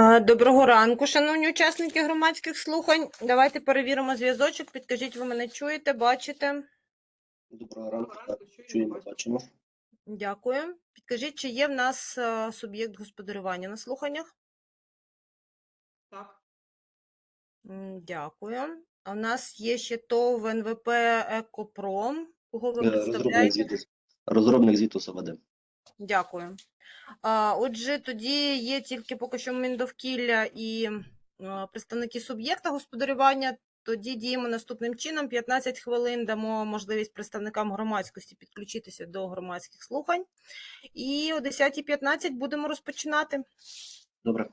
Доброго ранку, шановні учасники громадських слухань. Давайте перевіримо зв'язочок. Підкажіть, ви мене чуєте, бачите? Доброго ранку. Чуємо, бачимо. Дякую. Підкажіть, чи є в нас е, суб'єкт господарювання на слуханнях? Так, Дякую. А в нас є ще ТОВ НВП Екопром. Кого ви Е, Розробник представляєте? звіту, розробник звіту СВД. Дякую. Отже, тоді є тільки поки що Міндовкілля і представники суб'єкта господарювання. Тоді діємо наступним чином. 15 хвилин дамо можливість представникам громадськості підключитися до громадських слухань. І о 10.15 будемо розпочинати. Добре.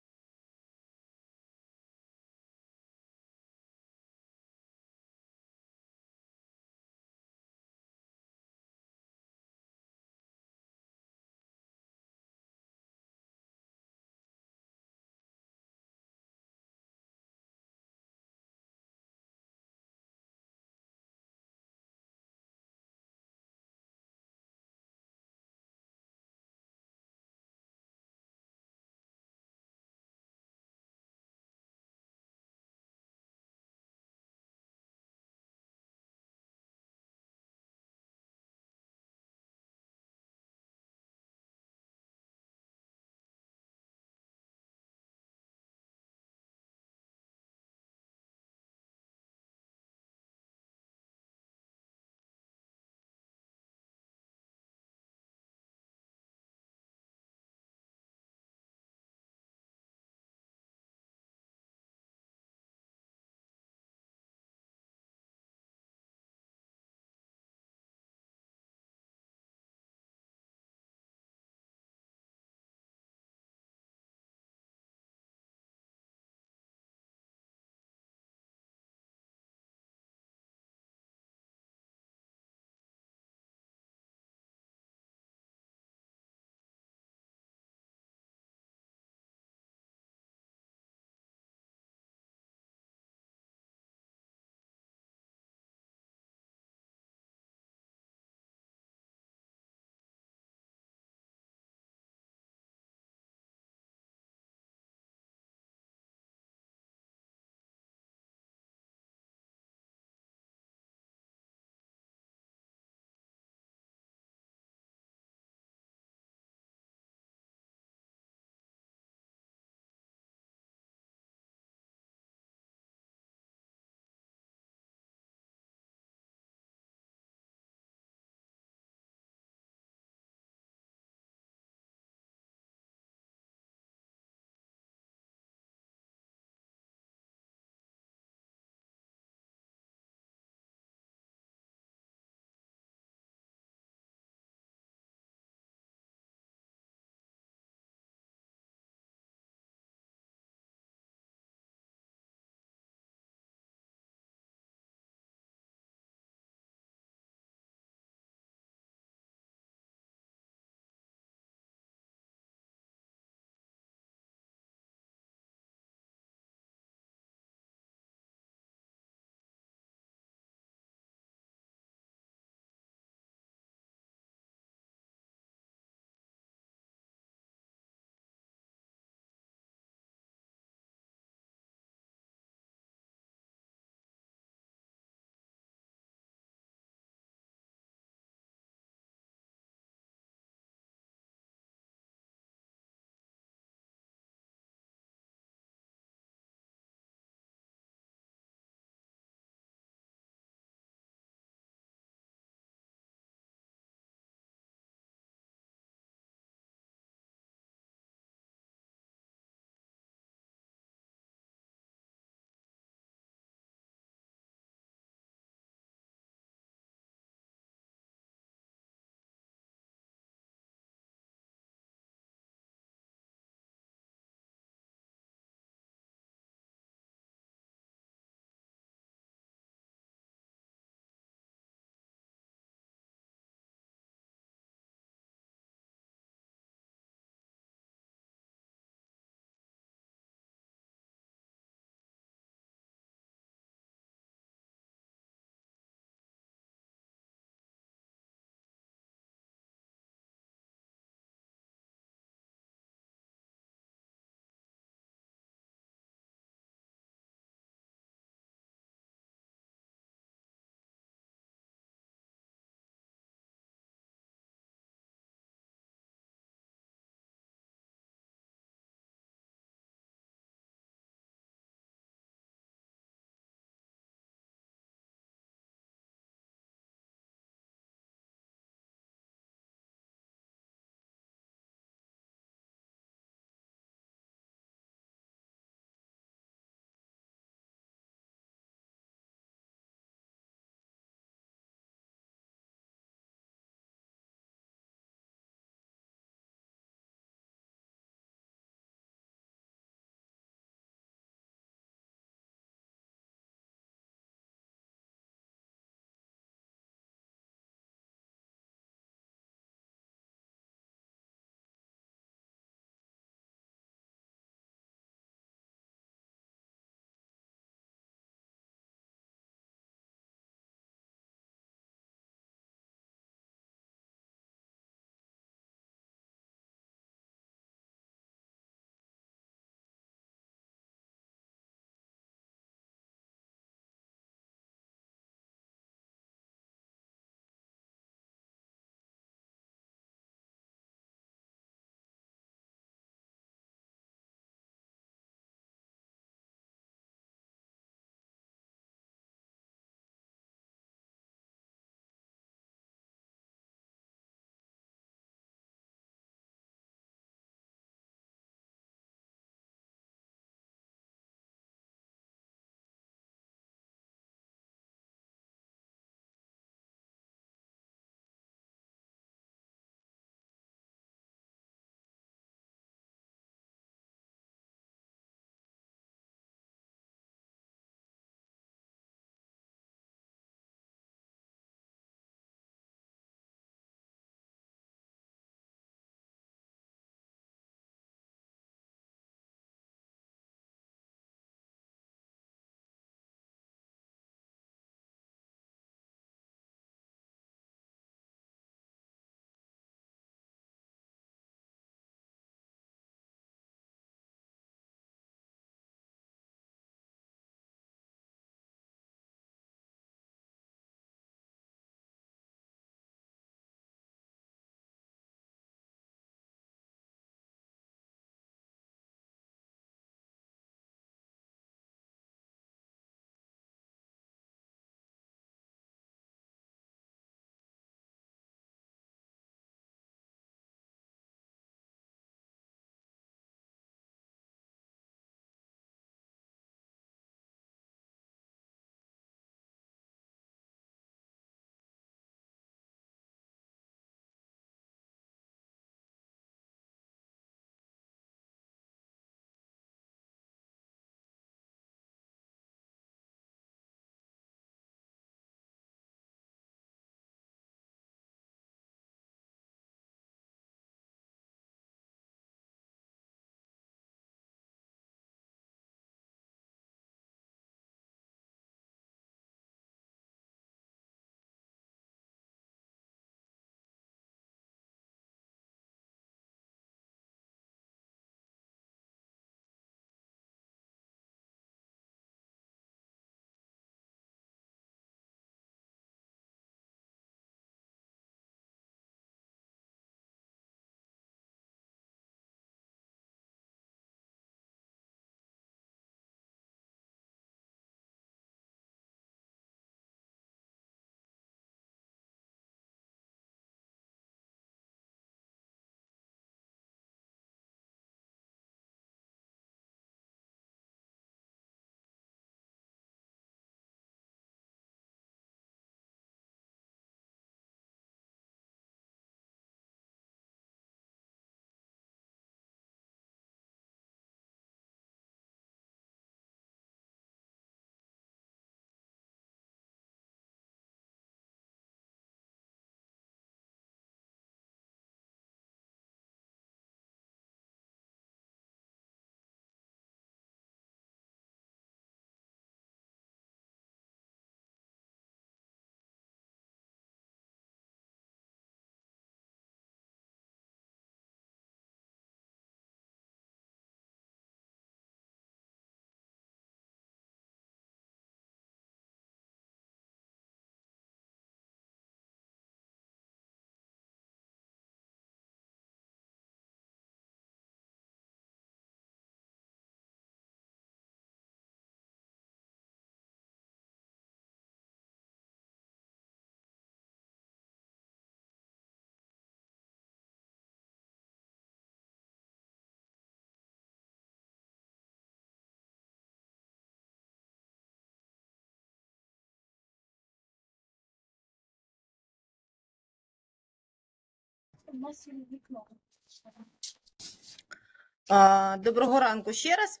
Доброго ранку ще раз.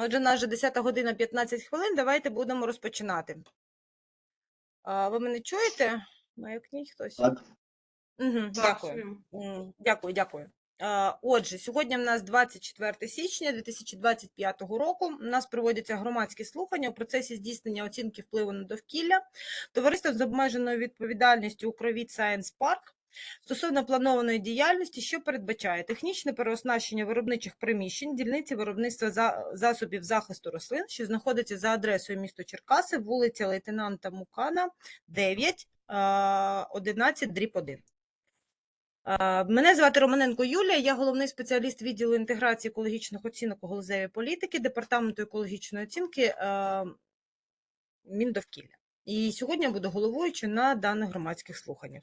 Отже, нас вже 10 година 15 хвилин. Давайте будемо розпочинати. Ви мене чуєте? Маякніть хтось? Так, Угу, дякую. Дякую, дякую. Отже, сьогодні в нас 24 січня 2025 року. У нас проводяться громадські слухання у процесі здійснення оцінки впливу на довкілля. Товариство з обмеженою відповідальністю Укровіт Science Park стосовно планованої діяльності, що передбачає технічне переоснащення виробничих приміщень, дільниці виробництва засобів захисту рослин, що знаходиться за адресою місто Черкаси, вулиця лейтенанта Мукана, 9, 11, дріб 1. Мене звати Романенко Юлія, я головний спеціаліст відділу інтеграції екологічних оцінок у галузевій політики Департаменту екологічної оцінки Міндовкілля. І сьогодні буду головуючою на даних громадських слуханнях.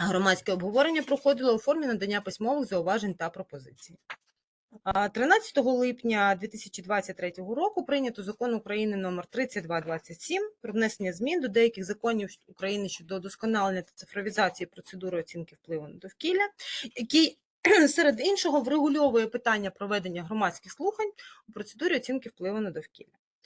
Громадське обговорення проходило у формі надання письмових зауважень та пропозицій. 13 липня 2023 року прийнято закон України номер 3227 про внесення змін до деяких законів України щодо удосконалення та цифровізації процедури оцінки впливу на довкілля, який серед іншого врегульовує питання проведення громадських слухань у процедурі оцінки впливу на довкілля.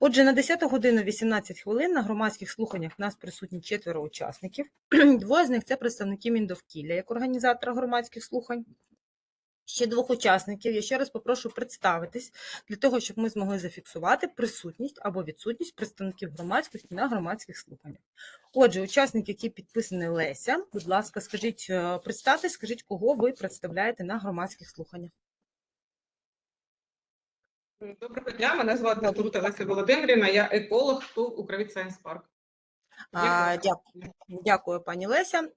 Отже, на 10 годину 18 хвилин на громадських слуханнях в нас присутні четверо учасників. Двоє з них це представники Міндовкілля як організатора громадських слухань. Ще двох учасників я ще раз попрошу представитись для того, щоб ми змогли зафіксувати присутність або відсутність представників громадськості на громадських слуханнях. Отже, учасник, який підписаний Леся, будь ласка, скажіть, е, представтесь, скажіть, кого ви представляєте на громадських слуханнях. Доброго дня, мене звати Натурута Леся Володимирівна, я еколог ТУВ Укровіт Сайенс Парк. Дякую. Дякую, пані Леся.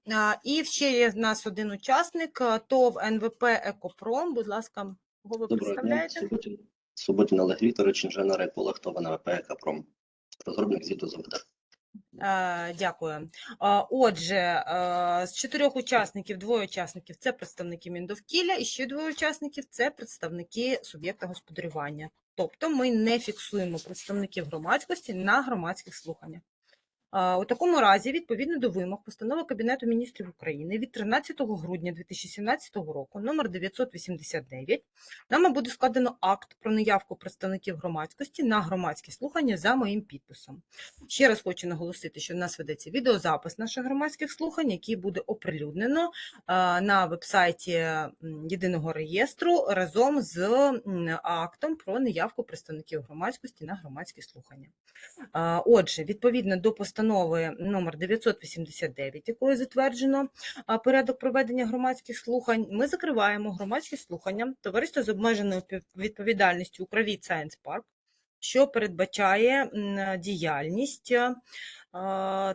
І ще є в нас один учасник ТОВ НВП Екопром. Будь ласка, кого ви доброго дня. представляєте? Суботін, Суботін Олег Вікторович, інженер еколог ТОВ НВП Екопром, Розробник звіту з Е, Дякую. Отже, е, з чотирьох учасників двоє учасників це представники Міндовкілля, і ще двоє учасників це представники суб'єкта господарювання. Тобто ми не фіксуємо представників громадськості на громадських слуханнях. У такому разі, відповідно до вимог постанови Кабінету міністрів України від 13 грудня 2017 року, номер 989, нами буде складено акт про наявку представників громадськості на громадські слухання за моїм підписом. Ще раз хочу наголосити, що в нас ведеться відеозапис наших громадських слухань, який буде оприлюднено на вебсайті єдиного реєстру разом з актом про наявку представників громадськості на громадські слухання. Отже, відповідно до постанови номер 989, якою затверджено порядок проведення громадських слухань, ми закриваємо громадські слухання товариство з обмеженою відповідальністю Укровіт Science Park що передбачає діяльність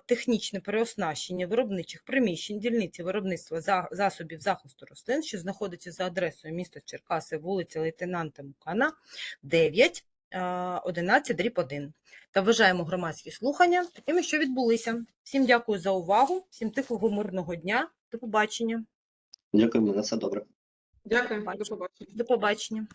технічне переоснащення виробничих приміщень дільниці виробництва засобів захисту рослин, що знаходиться за адресою міста Черкаси, вулиця Лейтенанта Мукана, 9, е, 11, дріб 1. Та вважаємо громадські слухання такими, що відбулися. Всім дякую за увагу, всім тихого мирного дня. До побачення. Дякуємо, на все добре. Дякую, до побачення. До побачення.